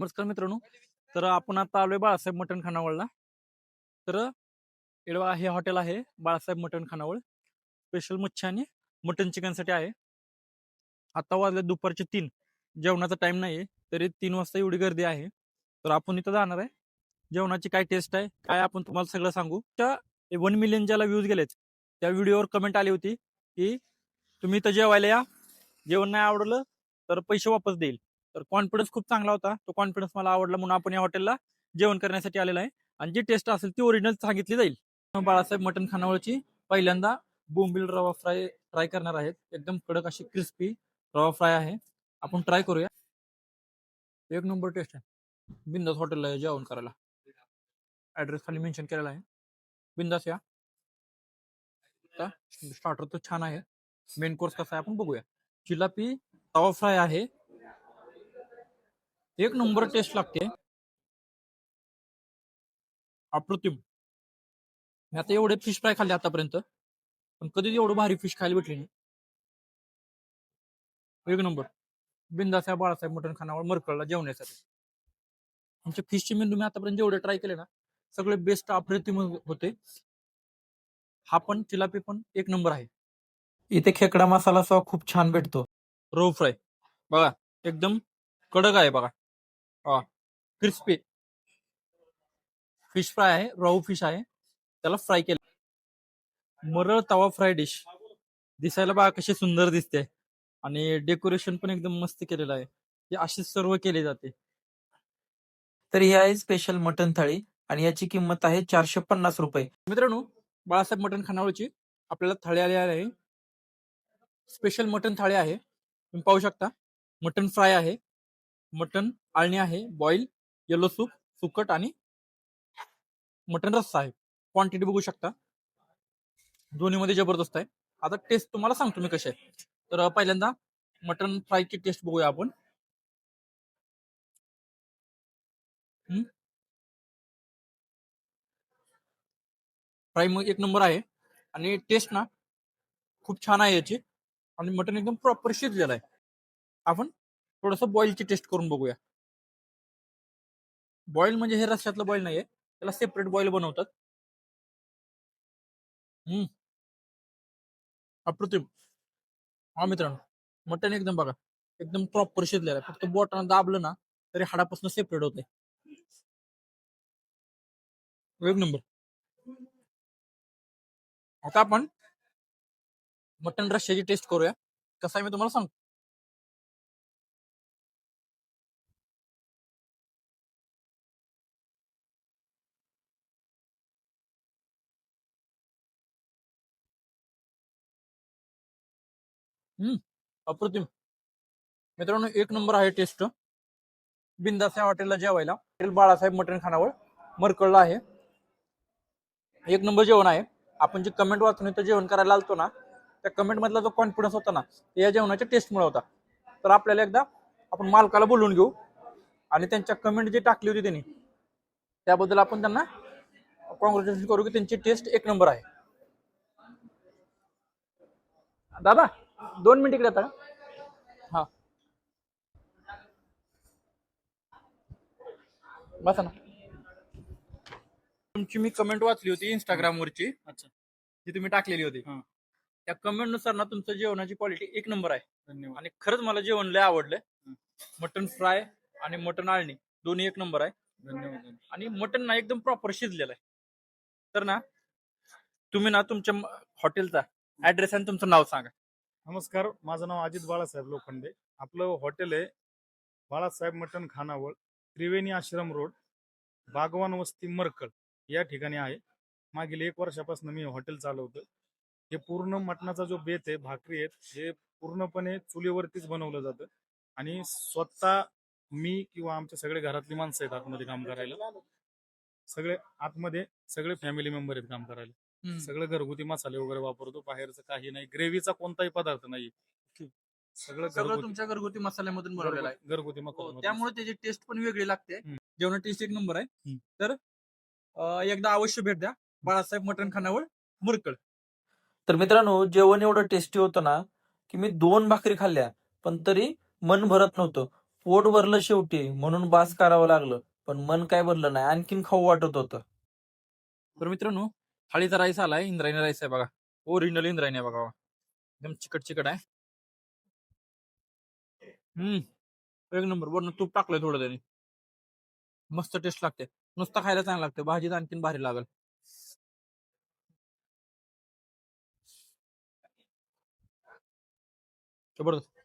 नमस्कार मित्रांनो. तर आपण आता आलोय बाळासाहेब मटण खानावळला. तर एडवा हे हॉटेल आहे बाळासाहेब मटण खानावळ. स्पेशल मच्छी आणि मटण चिकनसाठी आहे. आता वाजले दुपारचे तीन. जेवणाचा टाइम नाही तरी तीन वाजता एवढी गर्दी आहे. तर आपण इथं जाणार आहे. जेवणाची काय टेस्ट आहे काय आपण तुम्हाला सगळं सांगू. त्या वन मिलियन ज्याला व्ह्यूज गेलेत त्या व्हिडिओवर कमेंट आली होती की तुम्ही इथं जेवायला या. जेवण नाही आवडलं तर पैसे वापस देईल. तर कॉन्फिडन्स खूप चांगला होता. तो कॉन्फिडन्स मला आवडला म्हणून आपण या हॉटेलला जेवण करण्यासाठी आलेला आहे. आणि जी टेस्ट असेल ती ओरिजिनल सांगितली जाईल. बाळासाहेब मटण खानावळची पहिल्यांदा बोंबील रवा फ्राय ट्राय करणार आहेत. एकदम कडक अशी क्रिस्पी रवा फ्राय आहे. आपण ट्राय करूया. एक नंबर टेस्ट आहे. बिंदास हॉटेलला जेवण करायला. ऍड्रेस खाली मेन्शन केलेला आहे. बिंदास या. स्टार्टर तर छान आहे. मेन कोर्स कसा आहे आपण बघूया. जिलापी तवा फ्राय आहे. एक नंबर टेस्ट लागते. अप्रतिम. मी आता एवढे फिश फ्राय खाल्ले आतापर्यंत पण कधीच एवढं भारी फिश खायला भेटली नाही. एक नंबर. बिंदासाहेब बाळासाहेब मटण खानावर मरकळला जेवण्यासाठी. आमच्या फिशचे मेनू मी आतापर्यंत जेवढे ट्राय केले ना सगळे बेस्ट अप्रतिम होते. हा पण चिलापी पण एक नंबर आहे. इथे खेकडा मसाला खूप छान भेटतो. रो फ्राय बघा एकदम कडक आहे बघा. क्रिस्पी. फिश फ्राय आहे राऊ फिश आहे. त्याला फ्राय केलं. मरळ तवा फ्राय डिश. दिसायला बा कशी सुंदर दिसते. आणि डेकोरेशन पण एकदम मस्त केलेलं आहे. हे अशी सर्व केले जाते. तर ही आहे स्पेशल मटन थाळी आणि याची किंमत आहे चारशे पन्नास रुपये. मित्रांनो बाळासाहेब मटण खानावळची आपल्याला थाळी आली आहे. स्पेशल मटन थाळी आहे. तुम्ही पाहू शकता. मटन फ्राय आहे. मटन आळणी आहे बॉईल येलो सूप सुकट आणि मटन रस्सा आहे. क्वांटिटी बघू शकता. दोन्हीमध्ये जबरदस्त आहे. आता टेस्ट तुम्हाला सांगतो मी कशी आहे. तर पहिल्यांदा मटन फ्रायची टेस्ट बघूया आपण. फ्राय मग एक नंबर आहे. आणि टेस्ट ना खूप छान आहे याची. आणि मटन एकदम प्रॉपर शिजलेलं आहे. आपण थोडस बॉईलची टेस्ट करून बघूया. बॉईल म्हणजे हे रस्त्यातलं बॉईल नाहीये. त्याला सेपरेट बॉईल बनवतात. हम्म. अप्रतिम. हा मित्रांनो मटन एकदम बघा एकदम प्रॉपर शिजलेलं आहे. फक्त बोटानं दाबलं ना तरी हाडापासून सेपरेट होते एक नंबर. आता आपण मटन रश्याची टेस्ट करूया. कसं आहे मी तुम्हाला सांगतो. हम्म. अप्रतिम. मित्रांनो एक नंबर आहे टेस्ट बिंदास या हॉटेलला जेवायला. हॉटेल बाळासाहेब मटण खानावळ मरकळला आहे. एक नंबर जेवण आहे. आपण जे कमेंट वाचून इथं जेवण करायला आलतो ना त्या कमेंट मधला जो कॉन्फिडन्स होता ना या जेवणाच्या टेस्टमुळे होता. तर आपल्याला एकदा आपण मालकाला बोलवून घेऊ आणि त्यांच्या कमेंट जी टाकली होती त्यांनी त्याबद्दल आपण त्यांना कॉंग्रॅच्युलेशन करू की त्यांची टेस्ट एक नंबर आहे. दादा? दोन मिनिट इकडे का हा. बसा ना. तुमची मी कमेंट वाचली होती इंस्टाग्राम वरची. अच्छा. जी तुम्ही टाकलेली होती. हा. त्या कमेंटनुसार ना तुमचं जेवणाची क्वालिटी एक नंबर आहे. धन्यवाद. आणि खरंच मला जेवण लय आवडलंय. हं. मटन फ्राय आणि मटन आळणी दोन्ही एक नंबर आहे. धन्यवाद आणि मटन ना एकदम प्रॉपर शिजलेलं आहे. तर ना तुम्ही ना तुमच्या हॉटेलचा ऍड्रेस आणि तुमचं नाव सांगा. नमस्कार माझं नाव अजित बाळासाहेब लोखंडे. आपलं हॉटेल आहे बाळासाहेब मटण खानावळ त्रिवेणी आश्रम रोड बागवान वस्ती मरकळ या ठिकाणी आहे. मागील एक वर्षापासून मी हॉटेल चालवतो हे पूर्ण मटणाचा जो बेत आहे भाकरी आहेत हे पूर्णपणे चुलीवरतीच बनवलं जातं. आणि स्वतः मी किंवा आमच्या सगळे घरातली माणसं आहेत आतमध्ये काम करायला. सगळे आतमध्ये सगळे फॅमिली मेंबर आहेत काम करायला. सगळं घरगुती मसाले वगैरे वापरतो बाहेरचं काही नाही ग्रेव्हीचा कोणताही पदार्थ नाही. सगळं सगळं घरगुती. तुमच्या घरगुती मसाल्यामधून बनवलेलं आहे. घरगुती हो, मसाला त्यामुळे त्याची टेस्ट पण वेगळी लागते. हम्म. जेवण टेस्ट एक नंबर आहे. हम्म. तर अं, एकदा अवश्य भेट द्या. बाळासाहेब मटण खानावळ मुरकड. तर मित्रांनो जेवण एवढं टेस्टी होतं ना की मी दोन भाकरी खाल्ल्या पण तरी मन भरत नव्हतं. पोट भरलं शेवटी म्हणून बास करावं लागलं. पण मन काय भरलं नाही आणखीन खाऊ वाटत होतं. तर मित्रांनो थाळीचा राईस आलाय इंद्रायणी राईस आहे बघा. ओरिजिनल इंद्रायणी आहे बघा हो. एकदम चिकट चिकट आहे. हम्म. एक नंबर. वरनं तूप टाकलंय थोडं त्याने मस्त टेस्ट लागते. नुसतं खायला चांगलं लागते. भाजीत आणखीन भारी लागल. जबरदस्त.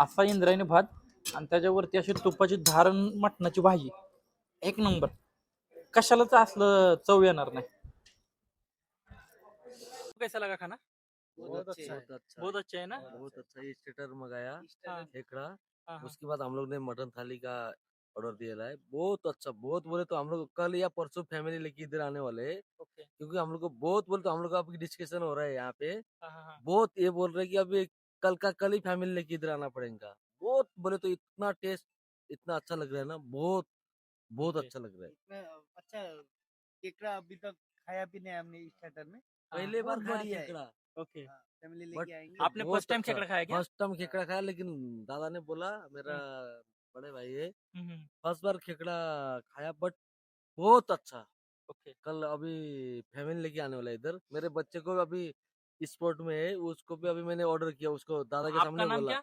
असा इंद्रायणी भात आणि त्याच्यावरती अशी तुपाची धारण मटणाची भाजी. एक नंबर. कशालाच असलं चव येणार नाही. कैसा लगा खाना? बहुत अच्छा है। बहुत अच्छा बहुत अच्छा है ना? बहुत अच्छा ये स्टेटर मंगाया हाँ, खेकड़ा. हाँ, हाँ। उसके बाद हम लोग ने मटन थाली का ऑर्डर दिया है. बहुत अच्छा बहुत बोले तो हम लोग कल या परसों फैमिली लेके इधर आने वाले हैं. ओके क्योंकि हम लोग को बहुत बोले तो हम लोग का अभी डिस्कशन हो रहा है यहाँ पे. हाँ, हाँ, हाँ। बहुत ये बोल रहे हैं कि अभी कल का कल ही फैमिली लेके इधर आना पड़ेगा। बहुत बोले तो इतना टेस्ट इतना अच्छा लग रहा है ना बहुत बहुत अच्छा लग रहा है। अच्छा केकड़ा अभी तक खाया भी नहीं हमने स्टार्टर में। पहले बार खाया बढ़िया है। खेकड़ा ओके। फैमिली लेके आएँगे। आपने फ़र्स्ट टाइम अच्छा। खेकड़ा खाया क्या? फ़र्स्ट टाइम खेकड़ा खाया लेकिन दादा ने बोला मेरा बड़े भाई है हम्म, हम्म, फ़र्स्ट बार खेकड़ा खाया बट बहुत अच्छा। ओके। कल अभी फैमिली लेके आने वाला है इधर। मेरे बच्चे को अभी स्पोर्ट में है उसको भी अभी मैंने ऑर्डर किया उसको दादा के सामने नाम बोला। क्या?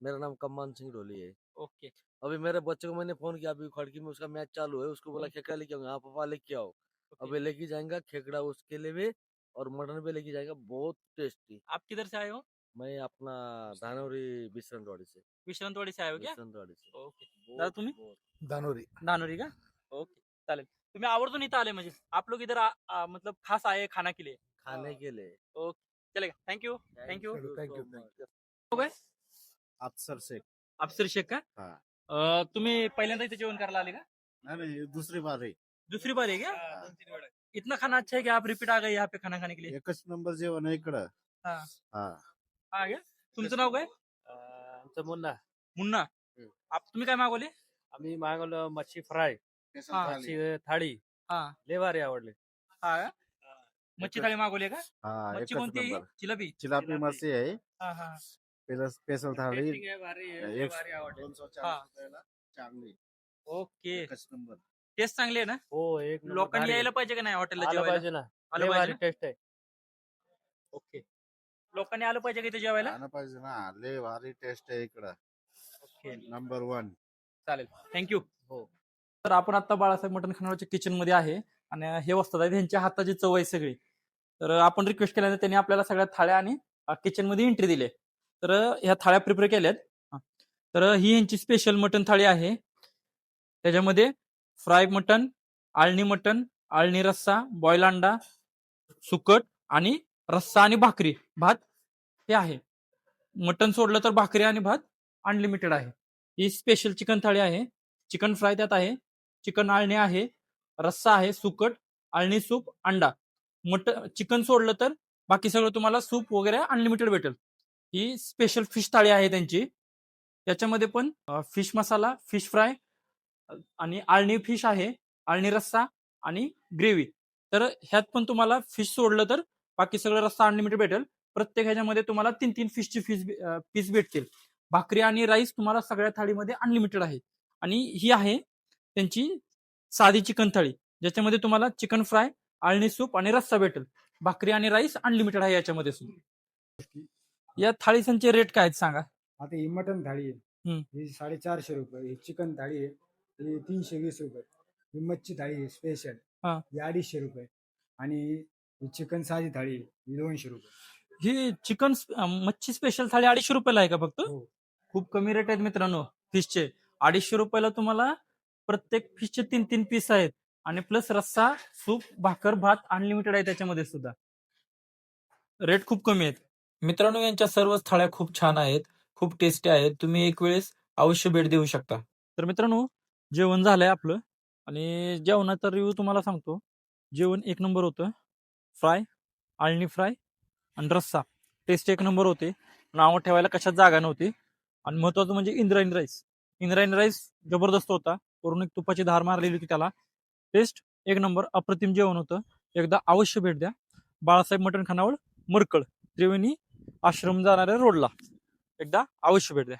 मेरा नाम कम्मान सिंह ढोली है। ओके। अभी मेरे बच्चे को मैंने फ़ोन किया अभी खड़की में उसका मैच चालू है उसको बोला खेकड़ा लेके आऊँगा हाँ पापा लेके आओ। अभी लेके जाएँगा खेकड़ा उसके लिए भी और मटन भी लेके जाएगा बहुत टेस्टी। आप किधर से आए हो? मैं अपना धानौरी बिसरनवाड़ी से। विश्रांतवाडी से आए हो क्या? बिसरनवाड़ी से। ओके। दादा तुम्ही? दानोरी धानोरी। का? ओके चालेल तुम्ही आवर्जून इथं आले म्हणजे आप लोग इधर मतलब खास आए खाना के लिए? खाने के लिए। ओके। चलेगा thank you Thank you. Thank you, so thank much. हो काय? अफसर शेख. अफसर शेख का? हा. अं, तुम्ही पहिल्यांदा इथे जेवण करायला आले का? नहीं नहीं ये दूसरी बार है दूसरी बार है क्या इतना खाना अच्छा है कि आप रिपीट आ गए यहाँ पे खाना खाने के लिए? एकच नंबर जेवण आहे इकडं. हा. हा. हा क्या तुमचं नाव काय? आमचं मुन्ना. मुन्ना. हम्म. आप तुम्ही काय मागवले? आम्ही मागवलं मच्छी फ्राय. हा. मच्छी थाळी. हा. लय भारी आवडली. हा का? मच्छी थाळी मागवली का? हा मच्छी एकच कोणती नंबर. जिलेबी? चिलापी मच्छी आहे. हा हा. पहिलं स्पेशल थाळी. Tasting आहे, भारी आहे, लय एक- भारी आवडली. दोनशे हा. चाळीस रुपयाला चांगली. ओके. एकच नंबर. टेस्ट चांगली आहे ना? हो एक नंबर. लोकांनी भारी. यायला पाहिजे का नाही हॉटेलला आलं जेवायला? पाहिजे ना. आलं लय पाहिजे भारी ना? टेस्ट आहे. ओके. लोकांनी आलं पाहिजे का इथे जेवायला? खाणं पाहिजे ना. लय भारी टेस्ट आहे इकडं. ओके. Number one. चालेल. Thank you. हो. तर आपण आता बाळासाहेब मटण खानावळच्या किचनमध्ये आहे. आणि हे वस्तात आहे ह्यांच्या हाताची चव आहे सगळी. तर आपण रिक्वेस्ट केल्यानंतर त्यांनी आपल्याला सगळ्या थाळ्या आणि किचनमध्ये एंट्री दिली. तर ह्या थाळ्या प्रिपेअर केल्यात. तर ही यांची स्पेशल मटण थाळी आहे. त्याच्यामध्ये फ्राय मटण आळणी मटण आळणी रस्सा बॉईल अंडा सुकट आणि रस्सा आणि भाकरी. भात हे आहे. मटण सोडलं तर भाकरी आणि भात अनलिमिटेड आहे. ही स्पेशल चिकन थाळी आहे. चिकन फ्राय त्यात आहे. चिकन आळणी आहे. रस्सा आहे सुकट आळणी सूप अंडा. मट चिकन सोडलं तर बाकी सगळं तुम्हाला सूप वगैरे अनलिमिटेड भेटेल. ही स्पेशल फिश थाळी आहे त्यांची. त्याच्यामध्ये पण फिश मसाला फिश फ्राय आणि आळणी फिश आहे आळणी रस्सा आणि ग्रेव्ही तर ह्यात पण तुम्हाला फिश सोडलं तर बाकी सगळं रस्सा अनलिमिटेड भेटेल. प्रत्येक ह्याच्यामध्ये तुम्हाला तीन तीन फिशची फिश पीस भेटतील. भाकरी आणि राईस तुम्हाला सगळ्या थाळीमध्ये अनलिमिटेड आहे. आणि ही आहे त्यांची साधी चिकन थाळी ज्याच्यामध्ये तुम्हाला चिकन फ्राय आळणी सूप आणि रस्सा भेटेल. भाकरी आणि राईस अनलिमिटेड आहे याच्यामध्ये सुद्धा. या थाळीसांचे रेट काय आहेत सांगा? आता ही मटन थाळी आहे. ही साडेचारशे रुपये ही चिकन थाळी आहे ही तीनशे वीस रुपये ही मच्छी थाळी आहे स्पेशल हा. अडीचशे रुपये आणि ही चिकन साधी थाळी ही दोनशे रुपये. ही चिकन मच्छी स्पेशल थाळी अडीचशे रुपयाला आहे का फक्त? हो. खूप कमी रेट आहेत मित्रांनो फिशचे अडीचशे रुपयाला तुम्हाला प्रत्येक फिशचे तीन तीन पीस आहेत. आणि प्लस रस्सा सूप भाकर भात अनलिमिटेड आहे त्याच्यामध्ये सुद्धा. रेट खूप कमी आहेत. मित्रांनो यांच्या सर्वच थाळ्या खूप छान आहेत. खूप टेस्टी आहेत. तुम्ही एक वेळेस अवश्य भेट देऊ शकता. तर मित्रांनो जेवण झालंय आपलं. आणि जेवणाचा रिव्ह्यू तुम्हाला सांगतो. जेवण एक नंबर होतं. फ्राय आळणी फ्राय आणि रस्सा. टेस्ट एक नंबर होते. नावं ठेवायला कशात जागा नव्हती. आणि महत्वाचं म्हणजे इंद्रायणी राईस इंद्रायणी राईस जबरदस्त होता. वरून एक तुपाची धार मारलेली होती त्याला. टेस्ट एक नंबर अप्रतिम जेवण होतं. एकदा अवश्य भेट द्या. बाळासाहेब मटण खानावळ मरकळ त्रिवेणी आश्रम जाणाऱ्या रोडला एकदा अवश्य भेट द्या.